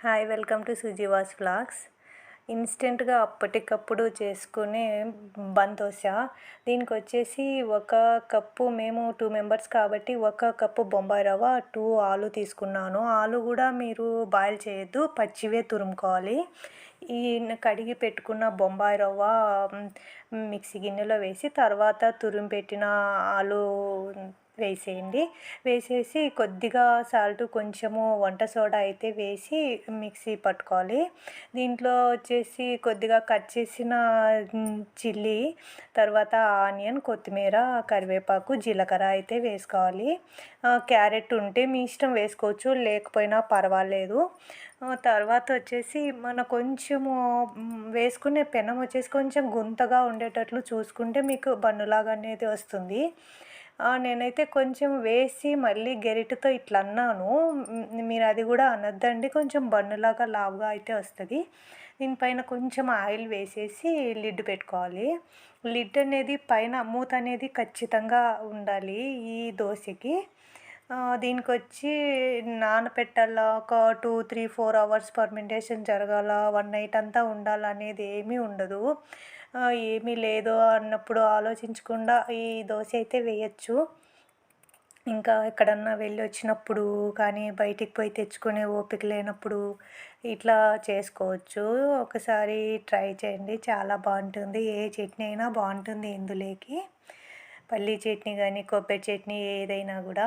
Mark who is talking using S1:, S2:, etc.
S1: Hi welcome to Sujeeva's vlogs ఇన్స్టెంట్గా అప్పటికప్పుడు చేసుకునే బన్ దీనికి వచ్చేసి ఒక కప్పు మేము టూ మెంబర్స్ కాబట్టి ఒక కప్పు బొంబాయి రవ్వ టూ ఆలు తీసుకున్నాను. ఆలు కూడా మీరు బాయిల్ చేయొద్దు పచ్చివే తురుముకోవాలి. ఈ కడిగి పెట్టుకున్న బొంబాయి రవ్వ మిక్సీ గిన్నెలో వేసి తర్వాత తురుము పెట్టిన ఆలు వేసేయండి. వేసేసి కొద్దిగా సాల్ట్ కొంచెము వంట సోడా అయితే వేసి మిక్సీ పట్టుకోవాలి. దీంట్లో వచ్చేసి కొద్దిగా కట్ చేసిన చిల్లీ తర్వాత ఆనియన్ కొత్తిమీర కరివేపాకు జీలకర్ర అయితే వేసుకోవాలి. క్యారెట్ ఉంటే మీ ఇష్టం వేసుకోవచ్చు లేకపోయినా పర్వాలేదు. తర్వాత వచ్చేసి మన కొంచెము వేసుకునే పెనం వచ్చేసి కొంచెం గుంతగా ఉండేటట్లు చూసుకుంటే మీకు బన్నులాగా అనేది వస్తుంది. నేనైతే కొంచెం వేసి మళ్ళీ గెరిటతో ఇట్లా అన్నాను. మీరు అది కూడా అనద్దండి. కొంచెం బన్నులాగా లావుగా అయితే వస్తుంది. దీనిపైన కొంచెం ఆయిల్ వేసేసి లిడ్ పెట్టుకోవాలి. లిడ్ అనేది పైన మూత అనేది ఖచ్చితంగా ఉండాలి ఈ దోశకి. దీనికి వచ్చి నానపెట్టాలా? ఒక two three four hours fermentation జరగాల? వన్ నైట్ అంతా ఉండాలనేది ఏమీ ఉండదు. ఏమీ లేదు అన్నప్పుడు ఆలోచించకుండా ఈ దోశ అయితే వేయచ్చు. ఇంకా ఎక్కడన్నా వెళ్ళి వచ్చినప్పుడు కానీ బయటికి పోయి తెచ్చుకునే ఓపిక లేనప్పుడు ఇట్లా చేసుకోవచ్చు. ఒకసారి ట్రై చేయండి. చాలా బాగుంటుంది. ఏ చట్నీ అయినా బాగుంటుంది ఇందులోకి. పల్లీ చట్నీ కానీ కొబ్బరి చట్నీ ఏదైనా కూడా.